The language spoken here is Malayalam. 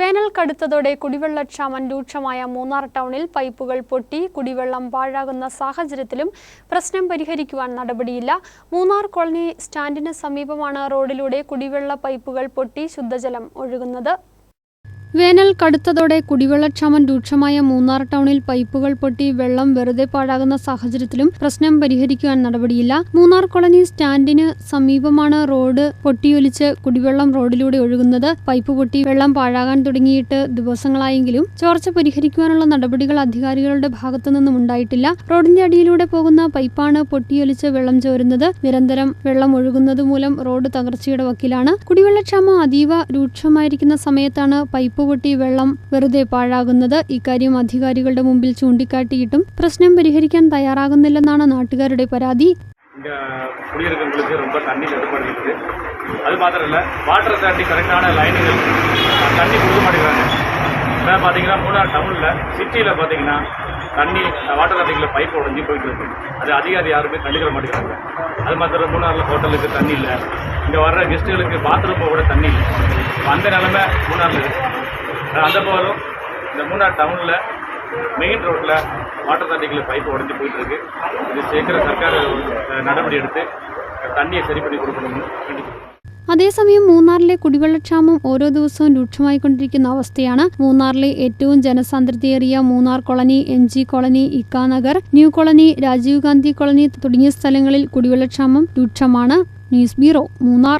വേനൽ കടുത്തതോടെ കുടിവെള്ളക്ഷാമം രൂക്ഷമായ മൂന്നാർ ടൗണിൽ പൈപ്പുകൾ പൊട്ടി കുടിവെള്ളം പാഴാകുന്ന സാഹചര്യത്തിലും പ്രശ്നം പരിഹരിക്കുവാൻ നടപടിയില്ല. മൂന്നാർ കോളനി സ്റ്റാൻഡിന് സമീപമാണ് റോഡിലൂടെ കുടിവെള്ള പൈപ്പുകൾ പൊട്ടി ശുദ്ധജലം ഒഴുകുന്നത്. വേനൽ കടുത്തതോടെ കുടിവെള്ളക്ഷാമം രൂക്ഷമായ മൂന്നാർ ടൗണിൽ പൈപ്പുകൾ പൊട്ടി വെള്ളം വെറുതെ പാഴാകുന്ന സാഹചര്യത്തിലും പ്രശ്നം പരിഹരിക്കുവാൻ നടപടിയില്ല. മൂന്നാർ കോളനി സ്റ്റാൻഡിന് സമീപമാണ് റോഡ് പൊട്ടിയൊലിച്ച് കുടിവെള്ളം റോഡിലൂടെ ഒഴുകുന്നത്. പൈപ്പ് പൊട്ടി വെള്ളം പാഴാകാൻ തുടങ്ങിയിട്ട് ദിവസങ്ങളായെങ്കിലും ചോർച്ച പരിഹരിക്കുവാനുള്ള നടപടികൾ അധികാരികളുടെ ഭാഗത്തു നിന്നും ഉണ്ടായിട്ടില്ല. റോഡിന്റെ അടിയിലൂടെ പോകുന്ന പൈപ്പാണ് പൊട്ടിയൊലിച്ച് വെള്ളം ചോരുന്നത്. നിരന്തരം വെള്ളം ഒഴുകുന്നത് മൂലം റോഡ് തകർച്ചയുടെ വക്കിലാണ്. കുടിവെള്ളക്ഷാമം അതീവ രൂക്ഷമായിരിക്കുന്ന സമയത്താണ് പൈപ്പ് പൊട്ടി വെള്ളം വെറുതെ പാഴാകുന്നത് ഇക്കാര്യം അധികാരികളുടെ മുമ്പിൽ ചൂണ്ടിക്കാട്ടിയിട്ടും പ്രശ്നം പരിഹരിക്കാൻ തയ്യാറാകുന്നില്ലെന്നാണ് നാട്ടുകാരുടെ പരാതി இங்கே குடியிருக்கவங்களுக்கு ரொம்ப தண்ணி தட்டுப்பாடு இருக்குது அது மாத்திரம் இல்லை வாட்டர் அத்தாரிட்டி கரெக்டான லைனுகள் தண்ணி கொடுக்க மாட்டேங்கிறாங்க இப்போ பார்த்தீங்கன்னா மூணார் டவுனில் சிட்டியில் பார்த்தீங்கன்னா தண்ணி வாட்டர் அத்தாரிட்டியில் பைப் உடஞ்சி போயிட்டு இருக்கு அது அதிகாரி யாருமே கண்டுக்கிற மாட்டேங்கிறாங்க அது மாத்திரம் மூணாரில் ஹோட்டலுக்கு தண்ணி இல்லை இங்கே வர்ற கெஸ்ட்டுகளுக்கு பாத்ரூம் போக கூட தண்ணி இல்லை இப்ப அந்த நிலைமை மூணாரில் இருக்குது அந்த போதும் இந்த மூணார் டவுனில் மெயின் ரோட்டில் வாட்டர் அத்தாரிட்டியில் பைப் உடஞ்சி போயிட்டு இருக்கு இது சீக்கிரம் சர்க்கார் அஹ், நடவடிக்கை எடுத்து தண்ணியை சரி பண்ணி கொடுக்கணும்னு வேண்டிக்கிறேன் അതേസമയം മൂന്നാറിലെ കുടിവെള്ളക്ഷാമം ഓരോ ദിവസവും രൂക്ഷമായിക്കൊണ്ടിരിക്കുന്ന അവസ്ഥയാണ് മൂന്നാറിലെ ഏറ്റവും ജനസാന്ദ്രതയേറിയ Munnar colony M G colony Ikkanagar new colony Rajiv Gandhi colony തുടങ്ങിയ സ്ഥലങ്ങളിൽ കുടിവെള്ളക്ഷാമം രൂക്ഷമാണ് ന്യൂസ് ബ്യൂറോ മൂന്നാർ